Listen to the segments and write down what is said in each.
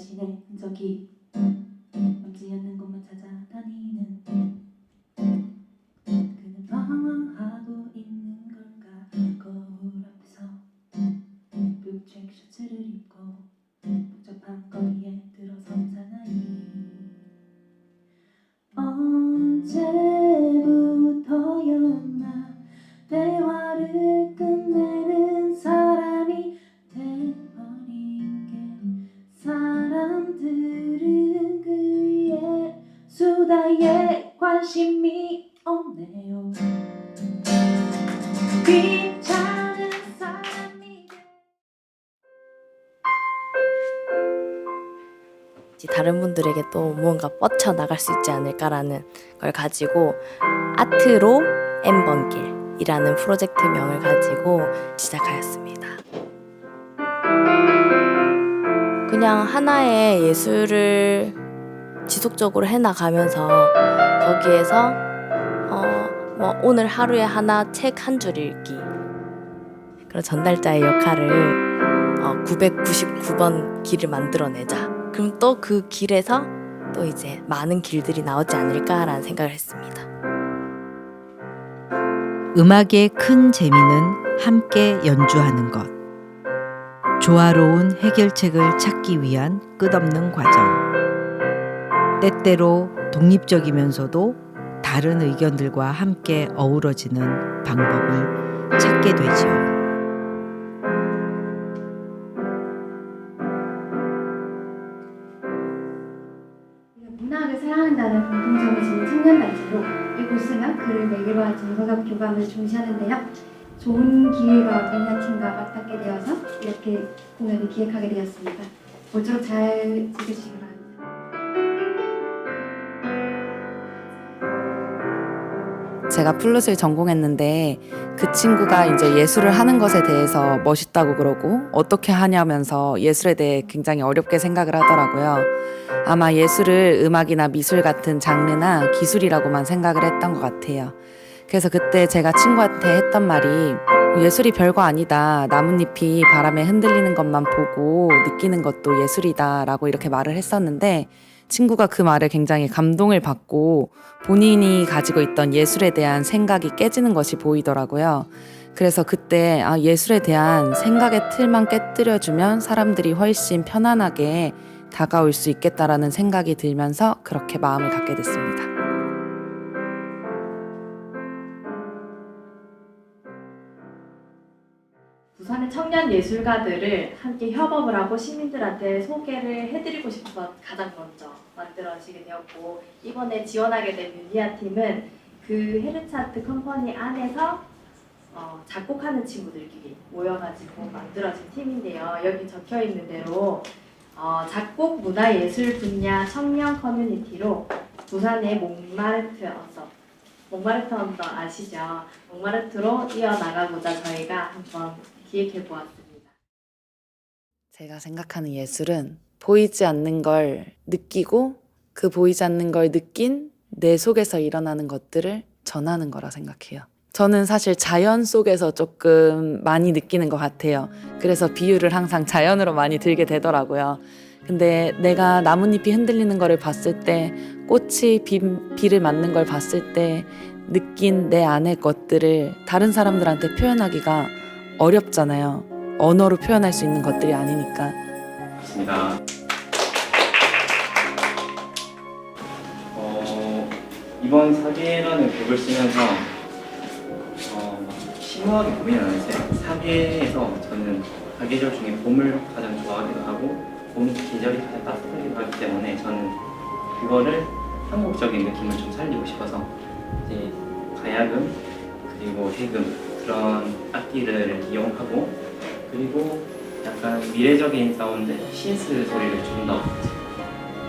자신의 흔적이 남지 않는 곳만 찾아다니는 그는 방황하고 있는 걸까? 거울 앞에서 뷰책 셔츠를 입고 복잡한 거 다른 분들에게 또 무언가 뻗쳐 나갈 수 있지 않을까라는 걸 가지고 아트로 N번길이라는 프로젝트 명을 가지고 시작하였습니다. 그냥 하나의 예술을 지속적으로 해나가면서 거기에서 어, 뭐 오늘 하루에 하나 책 한 줄 읽기 그런 전달자의 역할을 어, 999번 길을 만들어내자. 그럼 또 그 길에서 또 이제 많은 길들이 나오지 않을까라는 생각을 했습니다. 음악의 큰 재미는 함께 연주하는 것. 조화로운 해결책을 찾기 위한 끝없는 과정. 때때로 독립적이면서도 다른 의견들과 함께 어우러지는 방법을 찾게 되지요. 문학을 사랑한다는 공통점을 지닌 청년 단체로 이곳은 글을 매개로 한 정서적 교감을 중시하는데요. 좋은 기회가 문화팀과 맞닿게 되어서 이렇게 공연을 기획하게 되었습니다. 모쪼록 잘 즐겨주시기 바랍니다. 제가 플룻을 전공했는데 그 친구가 이제 예술을 하는 것에 대해서 멋있다고 그러고 어떻게 하냐면서 예술에 대해 굉장히 어렵게 생각을 하더라고요. 아마 예술을 음악이나 미술 같은 장르나 기술이라고만 생각을 했던 것 같아요. 그래서 그때 제가 친구한테 했던 말이 예술이 별거 아니다. 나뭇잎이 바람에 흔들리는 것만 보고 느끼는 것도 예술이다 라고 이렇게 말을 했었는데 친구가 그 말에 굉장히 감동을 받고 본인이 가지고 있던 예술에 대한 생각이 깨지는 것이 보이더라고요. 그래서 그때 아, 예술에 대한 생각의 틀만 깨뜨려주면 사람들이 훨씬 편안하게 다가올 수 있겠다라는 생각이 들면서 그렇게 마음을 갖게 됐습니다. 청년 예술가들을 함께 협업을 하고 시민들한테 소개를 해드리고 싶어서 가장 먼저 만들어지게 되었고 이번에 지원하게 된 뮤니아 팀은 그 헤르차트 컴퍼니 안에서 어, 작곡하는 친구들끼리 모여가지고 만들어진 팀인데요. 여기 적혀 있는 대로 어, 작곡 문화 예술 분야 청년 커뮤니티로 부산의 몽마르트 언더 몽마르트 언더 아시죠? 몽마르트로 이어나가고자 저희가 한번 기획해 보았습니다. 제가 생각하는 예술은 보이지 않는 걸 느끼고 그 보이지 않는 걸 느낀 내 속에서 일어나는 것들을 전하는 거라 생각해요. 저는 사실 자연 속에서 조금 많이 느끼는 것 같아요. 그래서 비유를 항상 자연으로 많이 들게 되더라고요. 근데 내가 나뭇잎이 흔들리는 거를 봤을 때, 꽃이 비, 비를 맞는 걸 봤을 때, 느낀 내 안의 것들을 다른 사람들한테 표현하기가 어렵잖아요. 언어로 표현할 수 있는 것들이 아니니까. 있습니다. 어, 이번 사계라는 곡을 쓰면서 어, 심오하게 고민을 안 했어요. 사계에서 저는 사계절 중에 봄을 가장 좋아하기도 하고 봄 계절이 가장 따뜻하기도 하기 때문에 저는 그거를 한국적인 느낌을 좀 살리고 싶어서 이제 가야금 그리고 해금 그런 악기를 이용하고 그리고 약간 미래적인 사운드, 신스 소리를 좀 더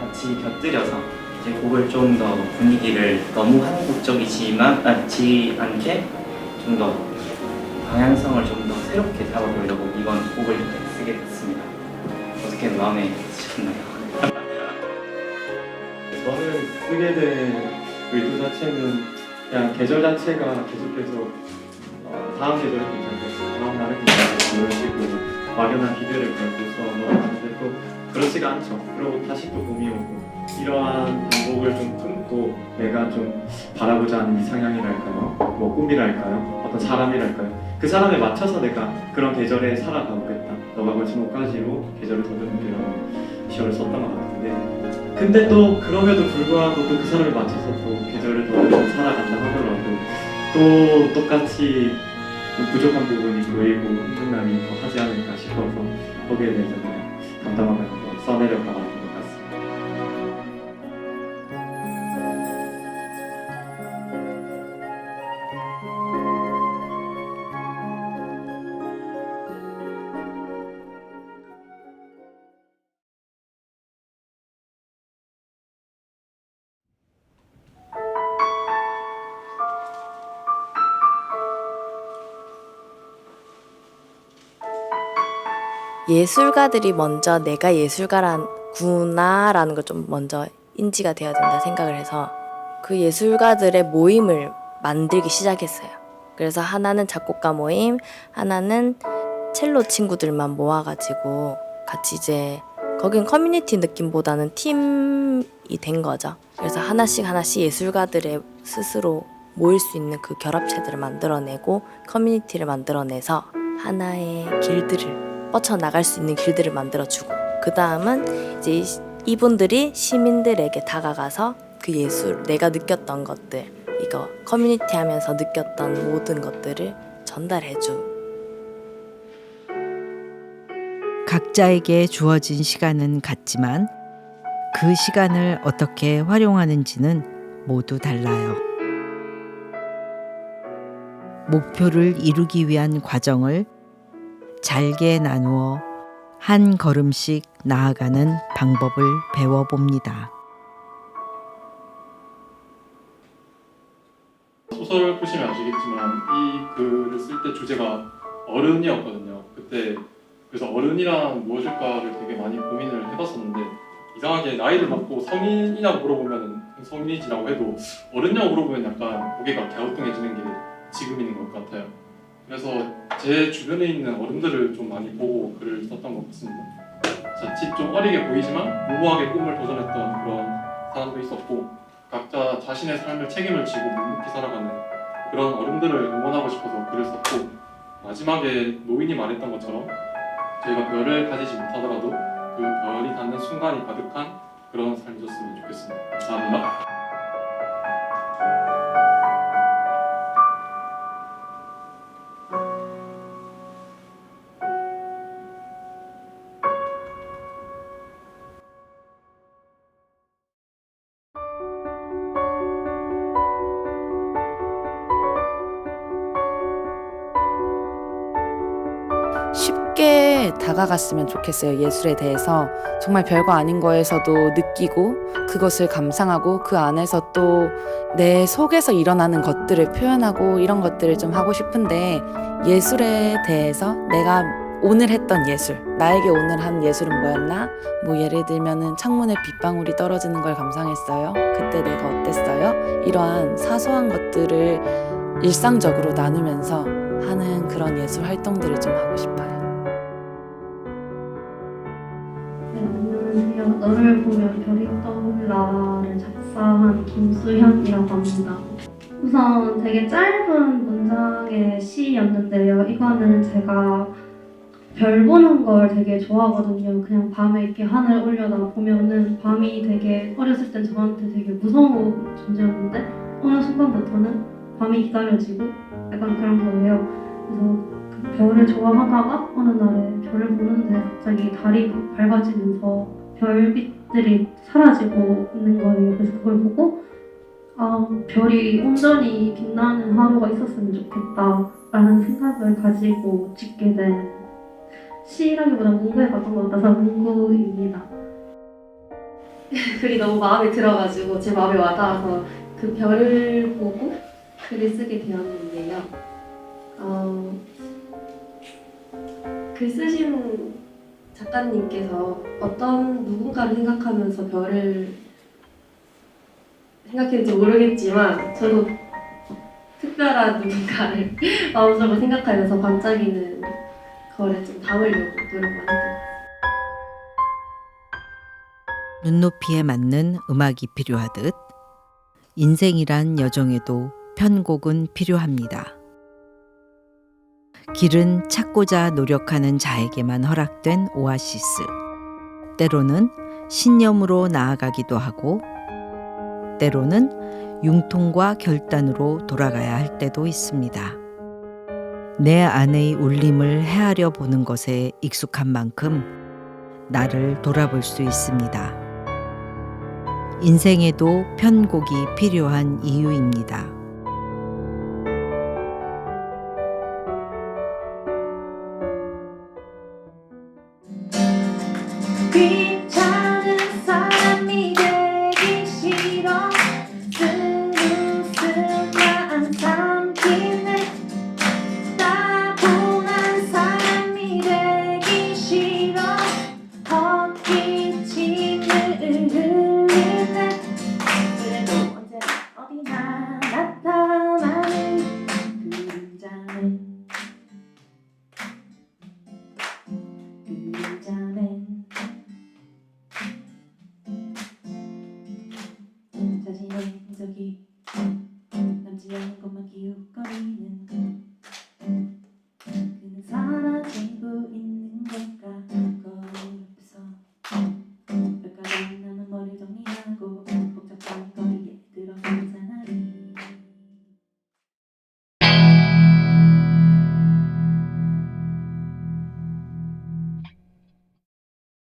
같이 곁들여서 이제 곡을 좀 더 분위기를 너무 한국적이지만 않지 않게 좀 더 방향성을 좀 더 새롭게 잡아보려고 이번 곡을 쓰게 됐습니다. 어떻게 마음에 드셨나요? 저를 쓰게 된 의도 자체는 그냥 계절 자체가 계속해서 어, 다음 계절이 괜찮겠어 다음 날은 괜찮겠어 이런 식으로 막연한 기대를 걸고서 넘어가는데 또 그런 좋지가 않죠. 그리고 다시 또 봄이 오고 이러한 반복을 좀 끊고 내가 좀 바라보자 하는 이상향이랄까요? 뭐 꿈이랄까요? 어떤 사람이랄까요? 그 사람에 맞춰서 내가 그런 계절에 살아가보겠다. 너가 걸친 옷까지로 계절을 이런 시어를 썼던 것 같은데 근데 또 그럼에도 불구하고 또 그 사람에 맞춰서 또 계절을 더듬고 살아간다 하더라도 또 똑같이 좀 부족한 부분이 보이고 더 하지 않을까 싶어서 거기에 대해서 그냥 담담하게 예술가들이 먼저 내가 예술가구나라는 걸 좀 먼저 인지가 되어야 된다 생각을 해서 그 예술가들의 모임을 만들기 시작했어요. 그래서 하나는 작곡가 모임, 하나는 첼로 친구들만 모아가지고 같이 이제 거긴 커뮤니티 느낌보다는 팀이 된 거죠. 그래서 하나씩 하나씩 예술가들의 스스로 모일 수 있는 그 결합체들을 만들어내고 커뮤니티를 만들어내서 하나의 길들을 뻗쳐 나갈 수 있는 길들을 만들어주고 그 다음은 이제 이- 이분들이 시민들에게 다가가서 그 예술 내가 느꼈던 것들 이거 커뮤니티 하면서 느꼈던 모든 것들을 전달해주 각자에게 주어진 시간은 같지만 그 시간을 어떻게 활용하는지는 모두 달라요. 목표를 이루기 위한 과정을 잘게 나누어 한 걸음씩 나아가는 방법을 배워봅니다. 소설 보시면 아시겠지만 이 글을 쓸 때 주제가 어른이었거든요. 그때 그래서 어른이란 무엇일까를 되게 많이 고민을 해봤었는데 이상하게 나이를 먹고 성인이냐고 물어보면 성인이지라고 해도 어른이냐고 물어보면 약간 고개가 갸우뚱해지는 게 지금인 것 같아요. 그래서 제 주변에 있는 어른들을 좀 많이 보고 글을 썼던 것 같습니다. 자칫 좀 어리게 보이지만 무모하게 꿈을 도전했던 그런 사람도 있었고 각자 자신의 삶을 책임을 지고 묵묵히 살아가는 그런 어른들을 응원하고 싶어서 글을 썼고 마지막에 노인이 말했던 것처럼 저희가 별을 가지지 못하더라도 그 별이 닿는 순간이 가득한 그런 삶이었으면 좋겠습니다. 감사합니다. 다가갔으면 좋겠어요. 예술에 대해서 정말 별거 아닌 거에서도 느끼고 그것을 감상하고 그 안에서 또 내 속에서 일어나는 것들을 표현하고 이런 것들을 좀 하고 싶은데 예술에 대해서 내가 오늘 했던 예술, 나에게 오늘 한 예술은 뭐였나? 뭐 예를 들면은 창문에 빗방울이 떨어지는 걸 감상했어요. 그때 내가 어땠어요? 이러한 사소한 것들을 일상적으로 나누면서 하는 그런 예술 활동들을 좀 하고 싶어요. 너를 보면 별이 떠올라를 작사한 김수현이라고 합니다. 우선 되게 짧은 문장의 시였는데요. 이거는 제가 별 보는 걸 되게 좋아하거든요. 그냥 밤에 이렇게 하늘 올려다 보면은 밤이 되게 어렸을 땐 저한테 되게 무서운 존재였는데 어느 순간부터는 밤이 기다려지고 약간 그런 거예요. 그래서 그 별을 좋아하다가 어느 날에 별을 보는데 갑자기 달이 밝아지면서 별빛들이 사라지고 있는 거예요. 그래서 그걸 보고 아, 별이 온전히 빛나는 하루가 있었으면 좋겠다라는 생각을 가지고 짓게 된 시라기보다 문구에 가까운 것 같아서 문구입니다. 글이 너무 마음에 들어가지고 제 마음에 와닿아서 그 별을 보고 글을 쓰게 되었는데요. 어, 글 쓰신 작가님께서 어떤 누군가를 생각하면서 별을 생각했는지 모르겠지만 저도 특별한 누군가를 마음속으로 생각하면서 반짝이는 거를 좀 담으려고 노력 많이 같아요. 눈높이에 맞는 음악이 필요하듯 인생이란 여정에도 편곡은 필요합니다. 길은 찾고자 노력하는 자에게만 허락된 오아시스. 때로는 신념으로 나아가기도 하고, 때로는 융통과 결단으로 돌아가야 할 때도 있습니다. 내 안의 울림을 헤아려 보는 것에 익숙한 만큼 나를 돌아볼 수 있습니다. 인생에도 편곡이 필요한 이유입니다. be 기웃거리는